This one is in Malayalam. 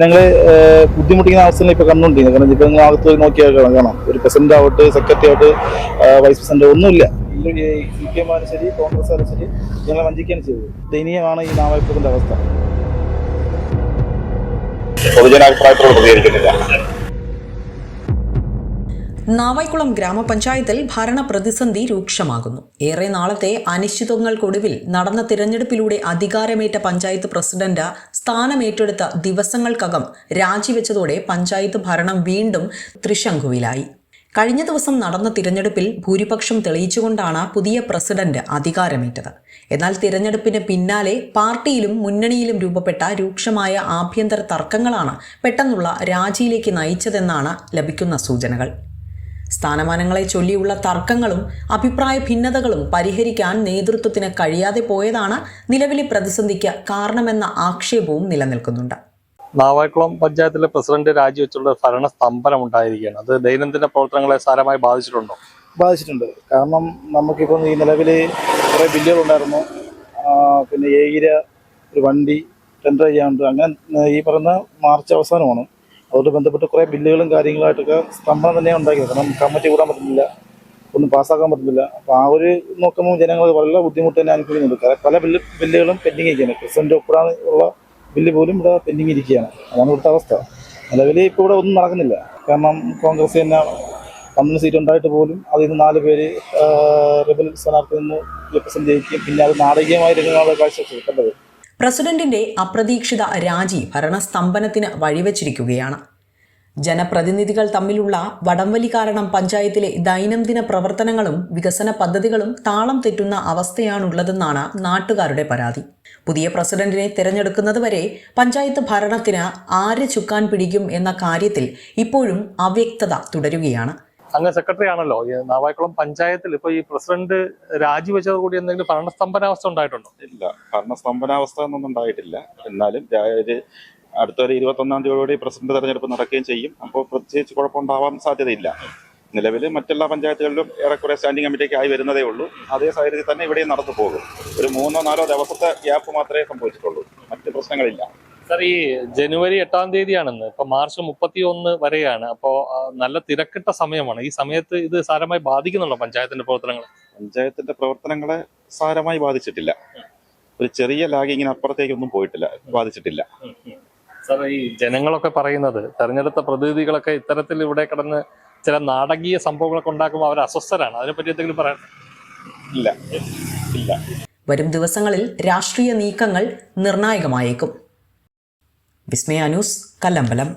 ഞങ്ങൾ ബുദ്ധിമുട്ടിക്കുന്ന അവസ്ഥയിൽ ഇപ്പൊ കണ്ടുകൊണ്ടിരിക്കുന്നത് കാരണം ഇപ്പൊ നിങ്ങൾ അകത്ത് പോയി നോക്കിയാൽ കാണാം. ഒരു പ്രസിഡന്റ് ആവട്ടെ സെക്രട്ടറി ആവട്ടെ വൈസ് പ്രസിഡന്റ് ഒന്നുമില്ല. സി പി എം ആയാലും ശരി കോൺഗ്രസ് ആയാലും ശരി ഞങ്ങളെ വഞ്ചിക്കുകയാണ് ചെയ്തത്. ദയനീയമാണ് ഈ നാമയപ്പത്തിന്റെ അവസ്ഥ. പൊതുജനാഭിപ്രായത്തോട് പ്രതികരിക്കുന്നില്ല. നാവായിക്കുളം ഗ്രാമപഞ്ചായത്തിൽ ഭരണ പ്രതിസന്ധി രൂക്ഷമാകുന്നു. ഏറെ നാളത്തെ അനിശ്ചിതങ്ങൾക്കൊടുവിൽ നടന്ന തിരഞ്ഞെടുപ്പിലൂടെ അധികാരമേറ്റ പഞ്ചായത്ത് പ്രസിഡന്റ് സ്ഥാനമേറ്റെടുത്ത ദിവസങ്ങൾക്കകം രാജിവെച്ചതോടെ പഞ്ചായത്ത് ഭരണം വീണ്ടും ത്രിശങ്കുവിലായി. കഴിഞ്ഞ ദിവസം നടന്ന തിരഞ്ഞെടുപ്പിൽ ഭൂരിപക്ഷം തെളിയിച്ചുകൊണ്ടാണ് പുതിയ പ്രസിഡന്റ് അധികാരമേറ്റത്. എന്നാൽ തിരഞ്ഞെടുപ്പിന് പിന്നാലെ പാർട്ടിയിലും മുന്നണിയിലും രൂപപ്പെട്ട രൂക്ഷമായ ആഭ്യന്തര തർക്കങ്ങളാണ് പെട്ടെന്നുള്ള രാജിയിലേക്ക് നയിച്ചതെന്നാണ് ലഭിക്കുന്ന സൂചനകൾ. സ്ഥാനമാനങ്ങളെ ചൊല്ലിയുള്ള തർക്കങ്ങളും അഭിപ്രായ ഭിന്നതകളും പരിഹരിക്കാൻ നേതൃത്വത്തിന് കഴിയാതെ പോയതാണ് നിലവിലെ പ്രതിസന്ധിക്ക് കാരണമെന്ന ആക്ഷേപവും നിലനിൽക്കുന്നുണ്ട്. നാവായിക്കുളം പഞ്ചായത്തിലെ പ്രസിഡന്റ് രാജിവെച്ചുള്ള ഭരണ സ്തംഭനം ഉണ്ടായിരിക്കുകയാണ് അത് ദൈനംദിന പ്രവർത്തനങ്ങളെ സാരമായി ബാധിച്ചിട്ടുണ്ടോ? ബാധിച്ചിട്ടുണ്ട്. കാരണം നമുക്കിപ്പം ഈ നിലവിൽ കുറേ ബില്ലുകളുണ്ടായിരുന്നു ഉണ്ടായിരുന്നു. പിന്നെ ഏകിര ഒരു വണ്ടി ടെൻഡർ ചെയ്യാനുണ്ട്. അങ്ങനെ ഈ പറയുന്ന മാർച്ച് അവസാനമാണ്. അതുകൊണ്ട് ബന്ധപ്പെട്ട് കുറേ ബില്ലുകളും കാര്യങ്ങളായിട്ടൊക്കെ സ്തംഭനം തന്നെ ഉണ്ടാക്കിയത്. കാരണം കമ്മിറ്റി കൂടാൻ പറ്റുന്നില്ല ഒന്നും പാസ്സാക്കാൻ പറ്റുന്നില്ല. അപ്പോൾ ആ ഒരു നോക്കുമ്പോൾ ജനങ്ങൾ വളരെ ബുദ്ധിമുട്ട് തന്നെ അനുഭവിക്കുന്നുണ്ട്. കാരണം പല ബില്ല് ബില്ലുകളും പെൻഡിങ് ഇരിക്കുകയാണ്. പ്രസിഡന്റ് ഒപ്പിടാൻ ഉള്ള ബില്ല് പോലും ഇവിടെ പെൻഡിങ് ഇരിക്കുകയാണ്. അതാണ് ഇവിടുത്തെ അവസ്ഥ. നിലവിൽ ഇപ്പോൾ ഇവിടെ ഒന്നും നടക്കുന്നില്ല. കാരണം കോൺഗ്രസ് തന്നെ പന്ത്രണ്ട് സീറ്റ് ഉണ്ടായിട്ട് പോലും അതിൽ നിന്ന് നാല് പേര് റിബൽ സ്ഥാനാർത്ഥി നിന്ന് റിപ്രസെന്റ് ചെയ്യിക്കും പിന്നെ അത് നാടകീയമായ രംഗങ്ങളെ കാഴ്ച കണ്ടത്? പ്രസിഡന്റിന്റെ അപ്രതീക്ഷിത രാജി ഭരണസ്തംഭനത്തിന് വഴിവെച്ചിരിക്കുകയാണ്. ജനപ്രതിനിധികൾ തമ്മിലുള്ള വടംവലി കാരണം പഞ്ചായത്തിലെ ദൈനംദിന പ്രവർത്തനങ്ങളും വികസന പദ്ധതികളും താളം തെറ്റുന്ന അവസ്ഥയാണുള്ളതെന്നാണ് നാട്ടുകാരുടെ പരാതി. പുതിയ പ്രസിഡന്റിനെ തിരഞ്ഞെടുക്കുന്നതുവരെ പഞ്ചായത്ത് ഭരണത്തിന് ആര് ചുക്കാൻ പിടിക്കും എന്ന കാര്യത്തിൽ ഇപ്പോഴും അവ്യക്തത തുടരുകയാണ്. അങ്ങ് സെക്രട്ടറി ആണല്ലോ. ഈ നാവായിക്കുളം പഞ്ചായത്തിൽ ഇപ്പൊ ഈ പ്രസിഡന്റ് രാജിവെച്ചത് കൂടി എന്തെങ്കിലും ഭരണസ്തംഭനാവസ്ഥ ഉണ്ടായിട്ടുണ്ടോ? ഇല്ല. ഭരണസ്തംഭനാവസ്ഥ ഒന്നും ഉണ്ടായിട്ടില്ല. എന്നാലും അടുത്തൊരു ഇരുപത്തൊന്നാം തീയതിയോടെ പ്രസിഡന്റ് തെരഞ്ഞെടുപ്പ് നടക്കുകയും ചെയ്യും. അപ്പോൾ പ്രത്യേകിച്ച് കുഴപ്പമുണ്ടാവാൻ സാധ്യതയില്ല. നിലവിൽ മറ്റെല്ലാ പഞ്ചായത്തുകളിലും ഏറെക്കുറെ സ്റ്റാൻഡിംഗ് കമ്മിറ്റിക്ക് ആയി വരുന്നതേ ഉള്ളൂ. അതേ സാഹചര്യത്തിൽ തന്നെ ഇവിടെയും നടന്നു പോകും. ഒരു മൂന്നോ നാലോ ദിവസത്തെ ഗ്യാപ്പ് മാത്രമേ സംഭവിച്ചിട്ടുള്ളൂ. മറ്റ് പ്രശ്നങ്ങളില്ല. സർ ഈ ജനുവരി എട്ടാം തീയതിയാണെന്ന്. ഇപ്പൊ മാർച്ച് മുപ്പത്തി ഒന്ന് വരെയാണ്. അപ്പോ നല്ല തിരക്കിട്ട സമയമാണ്. ഈ സമയത്ത് ഇത് സാരമായി ബാധിക്കുന്നുണ്ടോ പഞ്ചായത്തിന്റെ പ്രവർത്തനങ്ങൾ പഞ്ചായത്തിന്റെ പ്രവർത്തനങ്ങളെ സാരമായി ബാധിച്ചിട്ടില്ല. ഒരു ചെറിയ ലാഗിങ്ങിന് അപ്പുറത്തേക്കൊന്നും പോയിട്ടില്ല. ബാധിച്ചിട്ടില്ല. സാർ ഈ ജനങ്ങളൊക്കെ പറയുന്നത് തെരഞ്ഞെടുത്ത പ്രതിനിധികളൊക്കെ ഇത്തരത്തിൽ ഇവിടെ കിടന്ന് ചില നാടകീയ സംഭവങ്ങളൊക്കെ ഉണ്ടാക്കുമ്പോൾ അവർ അസ്വസ്ഥരാണ്. അതിനെപ്പറ്റി എന്തെങ്കിലും പറയാൻ? ഇല്ല. ഇല്ല. വരും ദിവസങ്ങളിൽ രാഷ്ട്രീയ നീക്കങ്ങൾ നിർണായകമായേക്കും. विस्मयानुस् कलम्बलम्